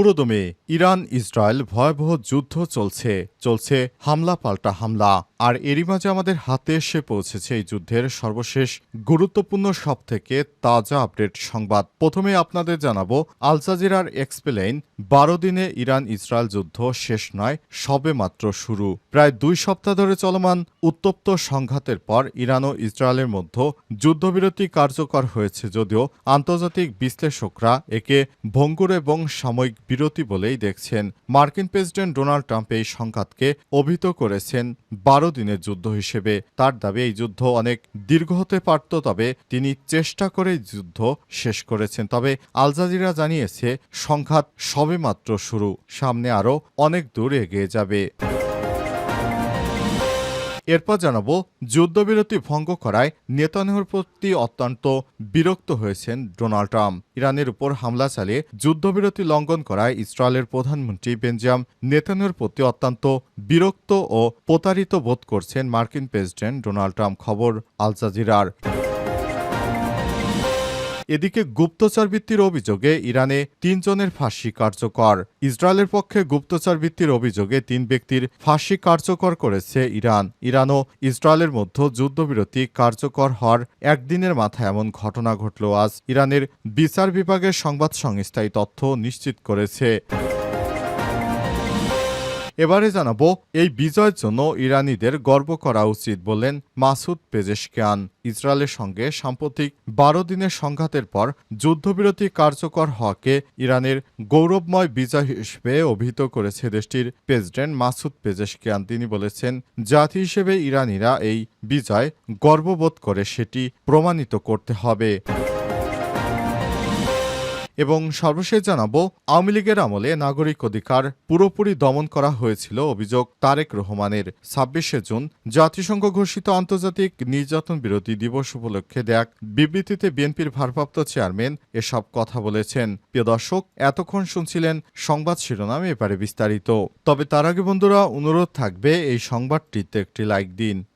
পুরোদমে Iran Israel ভয়াবহ যুদ্ধ চলছে চলছে হামলা পাল্টা হামলা। আর এরই মাঝে আমাদের হাতে এসে পৌঁছেছে এই যুদ্ধের সর্বশেষ গুরুত্বপূর্ণ সব থেকে তাজা আপডেট সংবাদ। প্রথমে আপনাদের জানাব, আল জাজিরার এক্সপ্লেইন, বারো দিনে ইরান ইসরায়েল যুদ্ধ শেষ নয়, সবে মাত্র শুরু। প্রায় দুই সপ্তাহ ধরে চলমান উত্তপ্ত সংঘাতের পর ইরান ও ইসরায়েলের মধ্যে যুদ্ধবিরতি কার্যকর হয়েছে যদিও আন্তর্জাতিক বিশ্লেষকরা একে ভঙ্গুর এবং সাময়িক বিরতি বলেই দেখছেন মার্কিন প্রেসিডেন্ট ডোনাল্ড ট্রাম্প এই সংঘাতকে অভিহিত করেছেন বারো দিনের যুদ্ধ হিসেবে। তার দাবি, এই যুদ্ধ অনেক দীর্ঘ হতে পারত, তবে তিনি চেষ্টা করে যুদ্ধ শেষ করেছেন। তবে আলজাজিরা জানিয়েছে, সংঘাত সবেমাত্র শুরু। সামনে আরও অনেক দূর এগিয়ে যাবে। এরপর জানাব, যুদ্ধবিরতি ভঙ্গ করায় নেতানিয়াহুর প্রতি অত্যন্ত বিরক্ত হয়েছেন ডোনাল্ড ট্রাম্প। ইরানের উপর হামলা চালিয়ে যুদ্ধবিরতি লঙ্ঘন করায় ইসরায়েলের প্রধানমন্ত্রী বেঞ্জাম নেতানিয়াহুর প্রতি অত্যন্ত বিরক্ত ও প্রতারিত বোধ করছেন মার্কিন প্রেসিডেন্ট ডোনাল্ড ট্রাম্প। খবর আল জাজিরার। এদিকে গুপ্তচর ভিত্তির অভিযোগে ইরানে তিনজনের ফাঁসি কার্যকর। ইসরায়েলের পক্ষে গুপ্তচর ভিত্তির অভিযোগে তিন ব্যক্তির ফাঁসি কার্যকর করেছে ইরান। ইরান ও ইসরায়েলের মধ্যে যুদ্ধবিরতি কার্যকর হওয়ার একদিনের মাথায় এমন ঘটনা ঘটল আজ ইরানের বিচার বিভাগের সংবাদ সংস্থা এই তথ্য নিশ্চিত করেছে। এবারে জানাব, এই বিজয়ের জন্য ইরানিদের গর্ব করা উচিত বললেন মাসুদ পেজেশকিয়ান। ইসরায়েলের সঙ্গে সাম্প্রতিক বারো দিনের সংঘাতের পর যুদ্ধবিরতি কার্যকর হওয়াকে ইরানের গৌরবময় বিজয় হিসেবে অভিহিত করেছে দেশটির প্রেসিডেন্ট মাসুদ পেজেশকিয়ান। তিনি বলেছেন, জাতি হিসেবে ইরানিরা এই বিজয় গর্ববোধ করে সেটি প্রমাণিত করতে হবে। এবং সর্বশেষ জানাব, আওয়ামী লীগের আমলে নাগরিক অধিকার পুরোপুরি দমন করা হয়েছিল অভিযোগ তারেক রহমানের। ছাব্বিশে জুন, জাতিসংঘ ঘোষিত আন্তর্জাতিক নির্যাতন বিরোধী দিবস উপলক্ষে দেখ বিবৃতিতে বিএনপির ভারপ্রাপ্ত চেয়ারম্যান এসব কথা বলেছেন। প্রিয় দর্শক, এতক্ষণ শুনছিলেন সংবাদ শিরোনাম এবারে বিস্তারিত। তবে তার আগে বন্ধুরা, অনুরোধ থাকবে এই সংবাদটিতে একটি লাইক দিন।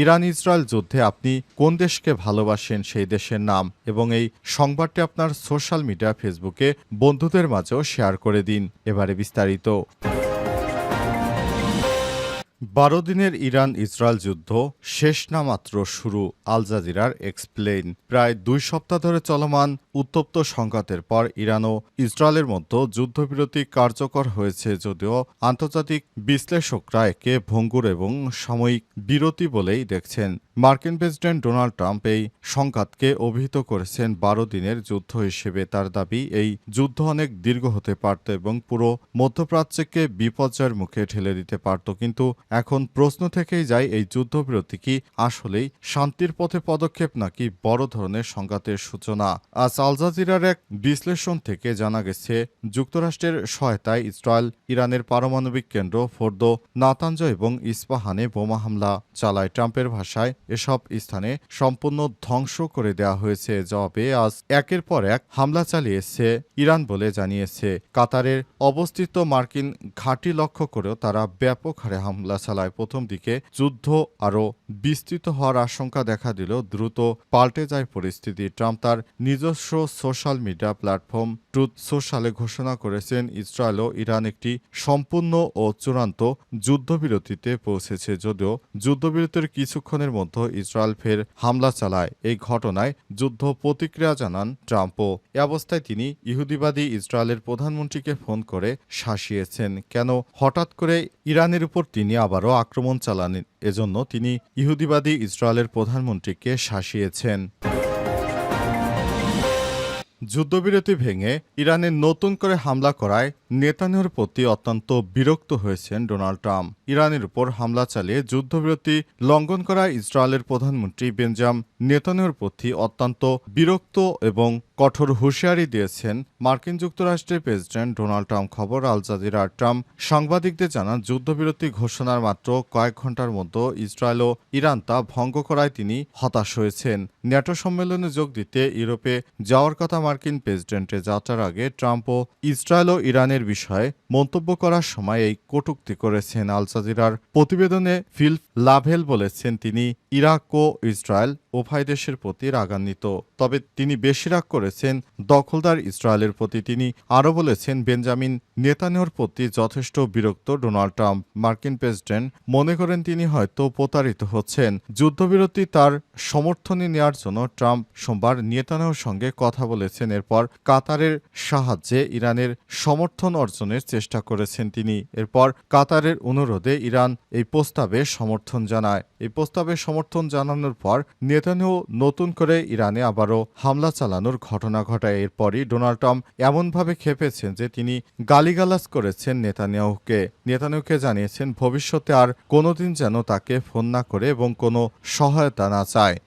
ইরান ইসরায়েল যুদ্ধে আপনি কোন দেশকে ভালোবাসেন সেই দেশের নাম এবং এই সংবাদটি আপনার সোশ্যাল মিডিয়া, ফেসবুকে বন্ধুদের মাঝেও শেয়ার করে দিন। এবারে বিস্তারিত। বারো দিনের ইরান ইসরায়েল যুদ্ধ শেষ না মাত্র শুরু, আল জাজিরার এক্সপ্লেইন। প্রায় দুই সপ্তাহ ধরে চলমান উত্তপ্ত সংঘাতের পর ইরান ও ইসরায়েলের মধ্যে যুদ্ধবিরতি কার্যকর হয়েছে যদিও আন্তর্জাতিক বিশ্লেষকরা একে ভঙ্গুর এবং সাময়িক বিরতি বলেই দেখছেন। মার্কিন প্রেসিডেন্ট ডোনাল্ড ট্রাম্প এই সংঘাতকে অভিহিত করেছেন বারো দিনের যুদ্ধ হিসেবে। তার দাবি, এই যুদ্ধ অনেক দীর্ঘ হতে পারত এবং পুরো মধ্যপ্রাচ্যকে বিপর্যয়ের মুখে ঠেলে দিতে পারত। কিন্তু এখন প্রশ্ন থেকেই যায়, এই যুদ্ধবিরতি কি আসলেই শান্তির পথে পদক্ষেপ নাকি বড় ধরনের সংঘাতের সূচনা? আজ আল জাজিরার এক বিশ্লেষণ থেকে জানা গেছে, যুক্তরাষ্ট্রের সহায়তায় ইসরায়েল ইরানের পারমাণবিক কেন্দ্র ফোর্দ নাতাঞ্জ এবং ইস্পাহানে বোমা হামলা চালায়। ট্রাম্পের ভাষায় এসব স্থানে সম্পূর্ণ ধ্বংস করে দেওয়া হয়েছে। জবাবে আজ একের পর এক হামলা চালিয়েছে ইরান বলে জানিয়েছে। কাতারের অবস্থিত মার্কিন ঘাঁটি লক্ষ্য করেও তারা ব্যাপক হারে হামলা চালায়। প্রথম দিকে যুদ্ধ আরও বিস্তৃত হওয়ার আশঙ্কা দেখা দিল দ্রুত পাল্টে যায় পরিস্থিতি। ট্রাম্প তার নিজস্ব সোশ্যাল মিডিয়া প্ল্যাটফর্ম ট্রুথ সোশ্যালে ঘোষণা করেছেন, ইসরায়েল ও ইরান একটি সম্পূর্ণ ও চূড়ান্ত যুদ্ধবিরতিতে পৌঁছেছে। যদিও যুদ্ধবিরতির কিছুক্ষণের মধ্যে ইসরায়েল ফের হামলা চালায়। এই ঘটনায় যুদ্ধ প্রতিক্রিয়া জানান ট্রাম্পও। এ অবস্থায় তিনি ইহুদিবাদী ইসরায়েলের প্রধানমন্ত্রীকে ফোন করে শাসিয়েছেন। কেন? হঠাৎ করে ইরানের উপর তিনি আবারও আক্রমণ চালান, এজন্য তিনি ইহুদিবাদী ইসরায়েলের প্রধানমন্ত্রীকে শাসিয়েছেন। যুদ্ধবিরতি ভেঙে ইরানের নতুন করে হামলা করায় নেতানিয়াহুর প্রতি অত্যন্ত বিরক্ত হয়েছেন ডোনাল্ড ট্রাম্প। ইরানের উপর হামলা চালিয়ে যুদ্ধবিরতি লঙ্ঘন করা ইসরায়েলের প্রধানমন্ত্রী বেঞ্জাম নেতানিয়াহুর প্রতি অত্যন্ত বিরক্ত এবং কঠোর হুঁশিয়ারি দিয়েছেন মার্কিন যুক্তরাষ্ট্রের প্রেসিডেন্ট ডোনাল্ড ট্রাম্প। খবর, আল জাজিরা ট্রাম্প সাংবাদিকদের জানান, যুদ্ধবিরতি ঘোষণার মাত্র কয়েক ঘণ্টার মধ্যে ইসরায়েল ও ইরান তা ভঙ্গ করায় তিনি হতাশ হয়েছেন। ন্যাটো সম্মেলনে যোগ দিতে ইউরোপে যাওয়ার কথা মার্কিন প্রেসিডেন্টের যাত্রার আগে ট্রাম্প ও ইসরায়েল ও ইরানের বিষয়ে মন্তব্য করার সময় এই কটূক্তি করেছেন আল জাজিরার। প্রতিবেদনে ফিল লাভেল বলেছেন, তিনি ইরাক ও ইসরায়েল উভয় দেশের প্রতি রাগান্বিত। তবে তিনি বেশি রাগ করেছেন, দখলদার ইসরায়েলের প্রতি। তিনি আরও বলেছেন, বেঞ্জামিন নেতানিয়াহুর প্রতি যথেষ্ট বিরক্ত ডোনাল্ড ট্রাম্প। মার্কিন প্রেসিডেন্ট মনে করেন, তিনি হয়তো প্রতারিত হচ্ছেন। যুদ্ধবিরতি তার সমর্থনে নেওয়ার জন্য ট্রাম্প সোমবার নেতানিয়াহুর সঙ্গে কথা বলেছেন। এরপর কাতারের সাহায্যে ইরানের সমর্থন অর্জনের চেষ্টা করেছেন তিনি। এরপর কাতারের অনুরোধে ইরান এই প্রস্তাবে সমর্থন জানায়। এই প্রস্তাবে সমর্থন জানানোর পর নেতানিয়াহু নতুন করে ইরানে আবারও হামলা চালানোর ঘটনা ঘটায়। এরপরই ডোনাল্ড ট্রাম্প এমনভাবে খেপেছেন যে তিনি গালিগালাজ করেছেন নেতানিয়াহুকে। নেতানিয়াহুকে জানিয়েছেন, ভবিষ্যতে আর কোনোদিন যেন তাকে ফোন না করে এবং কোনো সহায়তা না চায়।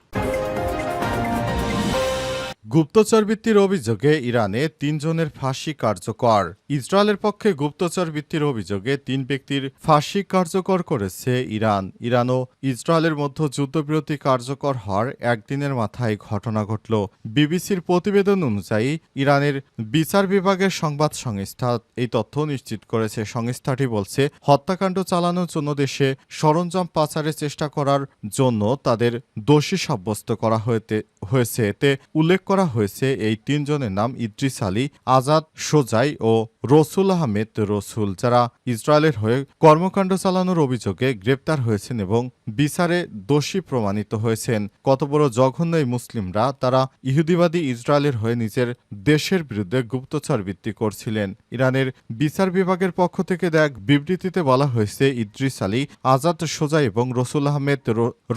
গুপ্তচর বৃত্তির অভিযোগে ইরানে তিনজনের ফাঁসি কার্যকর। ইসরায়েলের পক্ষে গুপ্তচর বৃত্তির অভিযোগে তিন ব্যক্তির ফাঁসি কার্যকর করেছে ইরান। ইরান ও ইসরায়েলের মধ্যে যুদ্ধবিরতি কার্যকর হওয়ার একদিনের মাথায় ঘটনা ঘটল। বিবিসির প্রতিবেদন অনুযায়ী ইরানের বিচার বিভাগের সংবাদ সংস্থা এই তথ্য নিশ্চিত করেছে। সংস্থাটি বলছে, হত্যাকাণ্ড চালানোর জন্য দেশে সরঞ্জাম পাচারের চেষ্টা করার জন্য তাদের দোষী সাব্যস্ত করা হয়েছে। এতে উল্লেখ করা হয়েছে এই তিনজনের নাম ইদ্রিস আলী আজাদ সোজাই ও রসুল আহমেদ রসুল, যারা ইসরায়েলের হয়ে কর্মকাণ্ড চালানোর অভিযোগে গ্রেপ্তার হয়েছেন এবং বিচারে দোষী প্রমাণিত হয়েছেন। কত বড় জঘন্য এই মুসলিমরা, তারা ইহুদিবাদী ইসরায়েলের হয়ে নিজের দেশের বিরুদ্ধে গুপ্তচর বৃত্তি করছিলেন। ইরানের বিচার বিভাগের পক্ষ থেকে এক বিবৃতিতে বলা হয়েছে, ইদ্রিস আলী আজাদ সোজা এবং রসুল আহমেদ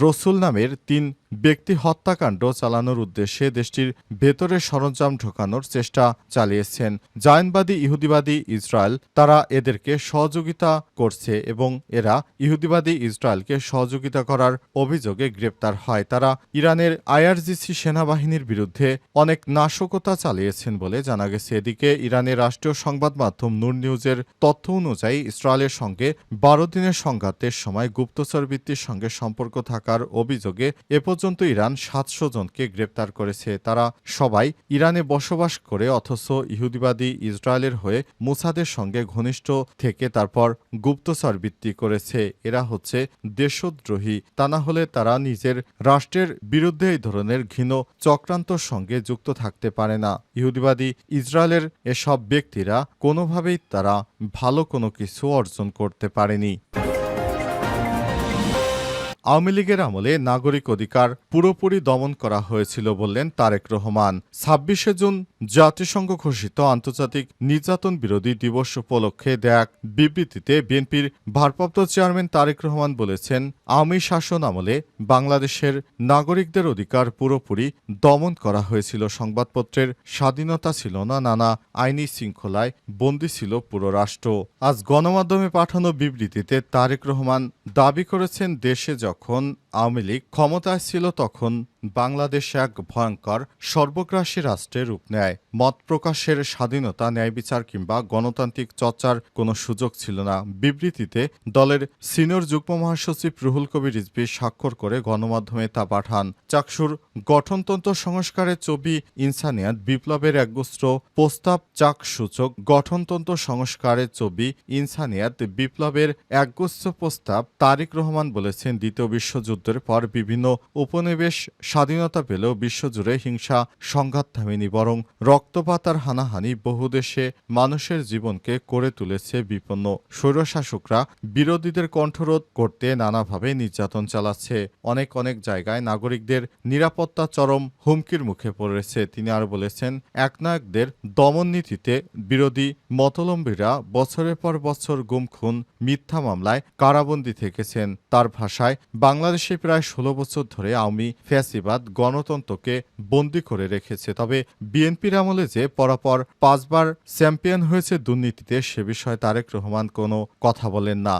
রসুল নামের তিন ব্যক্তি হত্যাকাণ্ড চালানোর উদ্দেশ্যে দেশটির ভেতরে সরঞ্জাম ঢোকানোর চেষ্টা চালিয়েছেন। জায়নবাদী ইহুদিবাদী ইসরায়েল তারা এদেরকে সহযোগিতা করছে এবং এরা ইহুদিবাদী ইসরায়েলকে সহযোগিতা করার অভিযোগে গ্রেপ্তার হয়। তারা ইরানের আইআরজিসি সেনাবাহিনীর বিরুদ্ধে অনেক নাশকতা চালিয়েছেন বলে জানা গেছে। এদিকে ইরানের রাষ্ট্রীয় সংবাদ মাধ্যম নূর নিউজের তথ্য অনুযায়ী ইসরায়েলের সঙ্গে বারো দিনের সংঘাতের সময় গুপ্তচর বৃত্তির সঙ্গে সম্পর্ক থাকার অভিযোগে এ পর্যন্ত ইরান সাতশো জনকে গ্রেপ্তার করেছে। তারা সবাই ইরানে বসবাস করে, অথচ ইহুদিবাদী ইসরায়েলের হয়ে মুসাদের সঙ্গে ঘনিষ্ঠ থেকে তারপর গুপ্তচর বৃত্তি করেছে। এরা হচ্ছে দেশদ্রোহী। তা না হলে তারা নিজের রাষ্ট্রের বিরুদ্ধে এই ধরনের ঘৃণ চক্রান্তর সঙ্গে যুক্ত থাকতে পারে না। ইহুদিবাদী ইসরায়েলের এসব ব্যক্তিরা কোনোভাবেই তারা ভালো কোনো কিছু অর্জন করতে পারেনি। আওয়ামী লীগের আমলে নাগরিক অধিকার পুরোপুরি দমন করা হয়েছিল বললেন তারেক রহমান। ছাব্বিশে জুন জাতিসংঘ ঘোষিত আন্তর্জাতিক নির্যাতন বিরোধী দিবস উপলক্ষে দেয়া বিবৃতিতে বিএনপির ভারপ্রাপ্ত চেয়ারম্যান তারেক রহমান বলেছেন, আওয়ামী শাসন আমলে বাংলাদেশের নাগরিকদের অধিকার পুরোপুরি দমন করা হয়েছিল। সংবাদপত্রের স্বাধীনতা ছিল না, নানা আইনি শৃঙ্খলায় বন্দী ছিল পুরো রাষ্ট্র। আজ গণমাধ্যমে পাঠানো বিবৃতিতে তারেক রহমান দাবি করেছেন, দেশে যখন আওয়ামী লীগ ক্ষমতায় ছিল তখন বাংলাদেশ এক ভয়ঙ্কর সর্বগ্রাসী রাষ্ট্রে রূপ নেয়। মত প্রকাশের স্বাধীনতা, ন্যায় বিচার কিংবা গণতান্ত্রিক চর্চার কোনো সুযোগ ছিল না। বিবৃতিতে দলের সিনিয়র যুগ্ম মহাসচিব রুহুল কবির রিজভি স্বাক্ষর করে গণমাধ্যমে তা পাঠান। চাকসুর গঠনতন্ত্র সংস্কারের ছবি ইনসানিয়াত বিপ্লবের একগুচ্ছ প্রস্তাব চাক সূচক গঠনতন্ত্র সংস্কারের ছবি ইনসানিয়াত বিপ্লবের একগুচ্ছ প্রস্তাব তারিক রহমান বলেছেন দ্বিতীয় বিশ্বযুদ্ধের পর বিভিন্ন উপনিবেশ স্বাধীনতা পেলেও বিশ্বজুড়ে হিংসা, সংঘাত থামেনি, বরং রক্তপাত আর হানাহানি বহু দেশে মানুষের জীবনকে করে তুলেছে বিপন্ন। স্বৈরশাসকরা বিরোধীদের কণ্ঠরোধ করতে নানাভাবে নির্যাতন চালাচ্ছে। অনেক অনেক জায়গায় নাগরিকদের নিরাপত্তা চরম হুমকির মুখে পড়েছে, তিনি আর বলেছেন, একনায়কদের দমন নীতিতে বিরোধী মতলম্বীরা বছরের পর বছর গুম খুন, মিথ্যা মামলায় কারাবন্দী থেকেছেন। তার ভাষায়, বাংলাদেশে বাংলাদেশে প্রায় ষোলো বছর ধরে আওয়ামী ফ্যাসিবাদ গণতন্ত্রকে বন্দি করে রেখেছে। তবে বিএনপির আমলে যে পরাপর পাঁচবার চ্যাম্পিয়ন হয়েছে দুর্নীতিতে, সে বিষয়ে তারেক রহমান কোনো কথা বলেন না।